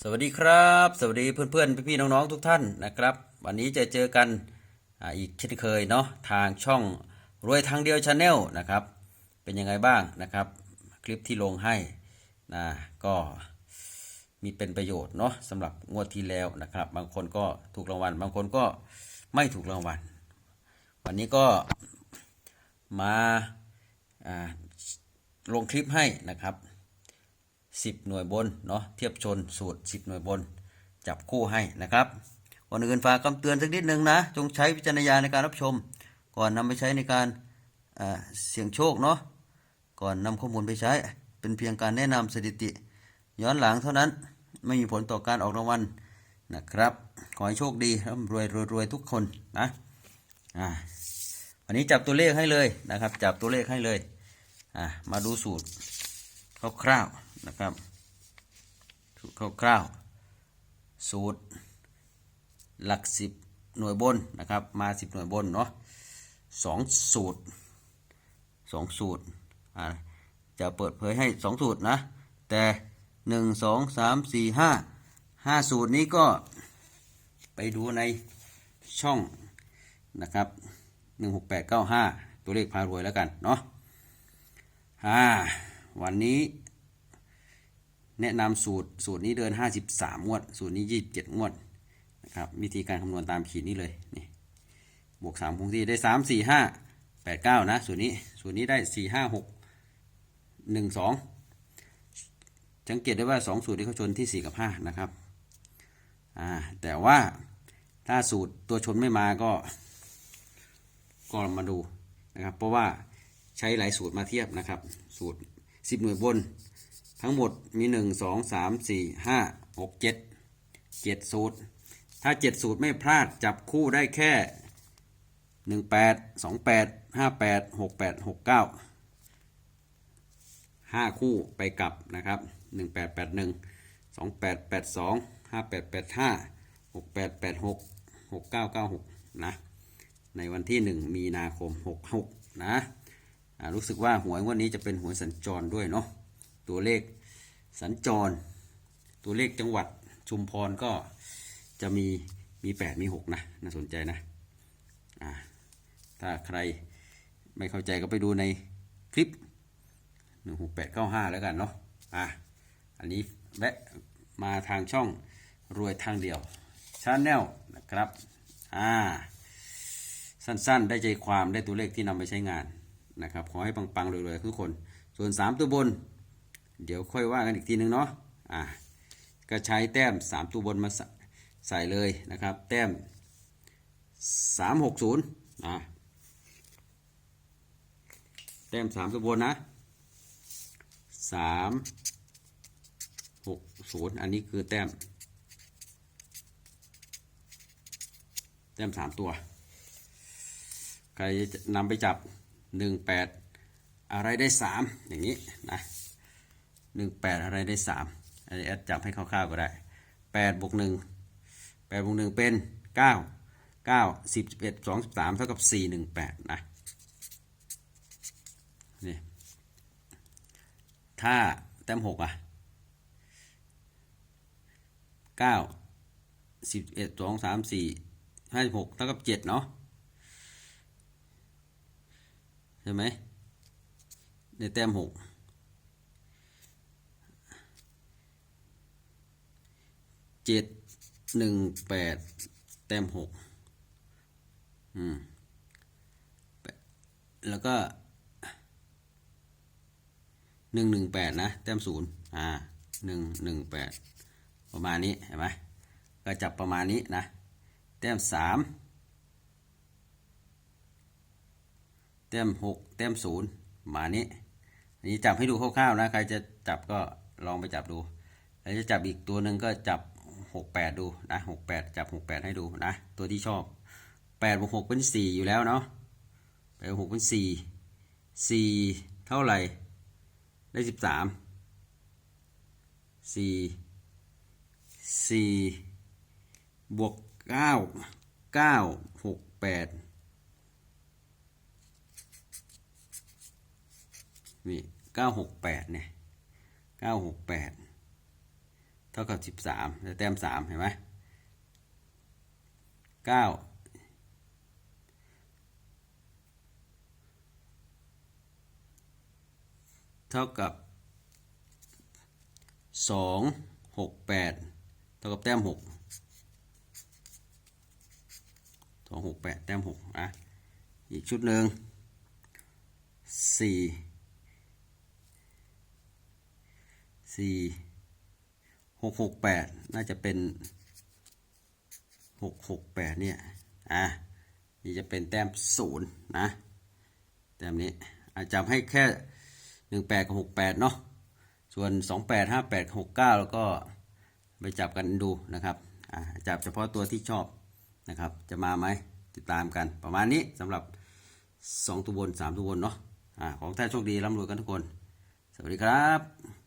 สวัสดีครับ สวัสดีเพื่อนๆ พี่ๆ น้องๆ ทุกท่านนะครับ วันนี้จะเจอกันออีกเช่นเคยเนาะทางช่องรวยทางเดียวชาแนลนะครับ เป็นยังไงบ้างนะครับ คลิปที่ลงให้นะก็มีเป็นประโยชน์เนาะสำหรับงวดที่แล้วนะครับ บางคนก็ถูกรางวัล บางคนก็ไม่ถูกรางวัล วันนี้ก็มาลงคลิปให้นะครับ 10 หน่วยบนเนาะเทียบชนสูตร 10 หน่วยบน จับคู่ให้นะครับก่อนอื่นฝากคำเตือนสักนิดหนึ่งนะ จงใช้วิจารณญาณในการรับชม ก่อนนำไปใช้ในการอ่าเสี่ยงโชคเนาะก่อนนำข้อมูลไปใช้เป็นเพียงการแนะนำสถิติ ย้อนหลังเท่านั้นไม่มีผลต่อการออกรางวัลนะครับ ขอให้โชคดีร่ำรวยรวยรวยทุกคนนะอ่าวันนี้จับตัวเลขให้เลยนะครับ จับตัวเลขให้เลยอ่ามาดูสูตรคร่าวๆ นะครับสูตรคร่าวๆสูตรหลักสิบหน่วยบนนะครับมาสิบหน่วยบนเนาะสองสูตรสองสูตรอ่าจะเปิดเผยให้สองสูตรนะแต่หนึ่งสองสามสี่ห้าห้าสูตรนี้ก็ไปดูในช่องนะครับหนึ่งหกแปดเก้าห้าตัวเลขพารวยแล้วกันเนาะอ่าวันนี้ แนะนำสูตรสูตรนี้เดิน 53 งวด สูตรนี้ 27 งวดนะครับวิธีการคำนวณตามขีดนี้เลยนี่บวก3คงที่ได้ 3 4 5 8 9 นะ สูตรนี้ สูตรนี้ได้ 4 5 6 1 2 สังเกตได้ว่า 2 สูตรที่เขาชนที่ 4 กับ 5 นะครับอ่าแต่ว่าถ้าสูตรตัวชนไม่มาก็ก็มาดูนะครับเพราะว่าใช้หลายสูตรมาเทียบนะครับ สูตร 10 หน่วยบน ทั้งหมดมี1 2 3 4 5 6 7 7สูตร ถ้า7สูตรไม่พลาดจับคู่ได้แค่1 8 2 8 5 8 6 8 6 9 5คู่ไปกลับนะครับ1 8 8 1 2 8 8 2 5 8 8 5 6 8 8 6 6 9 9 6นะในวันที่1มีนาคม66นะรู้สึกว่าหวยวันนี้จะเป็นหวยสัญจรด้วยเนาะ ตัวเลขสัญจร ตัวเลขจังหวัดชุมพรก็จะมีมี 8 มี 6 นะ น่าสนใจนะอ่าถ้าใครไม่เข้าใจก็ไปดูในคลิป 16895 แล้วกันเนาะอะอันนี้แวะมาทางช่องรวยทางเดียวชาแนลนะครับอ่าสั้นๆ ได้ใจความได้ตัวเลขที่นำไปใช้งานนะครับ ขอให้ปังๆรวยๆทุกคน ส่วน 3 ตัวบน เดี๋ยวค่อยว่ากันอีกทีนึงเนาะอ่าก็ใช้แต้ม 3 ตัวบนมาใส่เลยนะครับ แต้ม 360อ่าแต้ม 3 ตัวบนนะ 360 อันนี้คือแต้ม แต้ม 3 ตัว ใครนำไปจับหนึ่งแปดอะไรได้สามอย่างนี้นะ 1 8อะไรได้ 3 อันนี้แอดจับให้คร่าวๆก็ได้8บวก1 8บวก1 เป็น 9 9 10 11 2 13เท่ากับ 4 1 8 นะ นี่ ถ้าเต็ม6อะ 9 11 2 3 4 5 6เท่ากับ 7 เนาะใช่ไหมในเต็ม6 เจ็ดหนึ่งแปดแต้มหกอืมแล้วก็หนึ่งหนึ่งแปดนะ แต้มศูนย์อ่าหนึ่งหนึ่งแปดประมาณนี้เห็นไหมก็จับประมาณนี้นะ แต้มสามแต้มหกแต้มศูนย์มานี้อันนี้จับให้ดูคร่าวๆนะ ใครจะจับก็ลองไปจับดู แล้วจะจับอีกตัวหนึ่งก็จับ หกแปดดูนะหกแปดจับหกแปดให้ดูนะ ตัวที่ชอบแปดบวกหกเป็นสี่อยู่แล้วเนาะแปดบวกหกเป็นสี่สี่เท่าไหร่ ได้สิบสามสี่สี่บวกเก้าเก้าหกแปดนี่เก้าหกแปดเนี่ยเก้าหกแปด เท่ากับสิบสามแต้มสามเห็นไหมเก้าเท่ากับสองหกแปดเท่ากับแต้มหกสองหกแปดแต้มหกอะอีกชุดหนึ่งสี่สี่ หกหกแปดน่าจะเป็นหกหกแปดเนี่ยอะนี่จะเป็นแต้มศูนย์นะแต้มนี้อาจจำให้แค่หนึ่งแปดกับหกแปดเนาะส่วน28 58 69แล้วก็ไปจับกันดูนะครับอ่าจับเฉพาะตัวที่ชอบนะครับ จะมาไหมติดตามกันประมาณนี้สำหรับ 2 ตัวบน 3 ตัวบนเนาะอ่าของแท้โชคดีร่ำรวยกันทุกคน สวัสดีครับ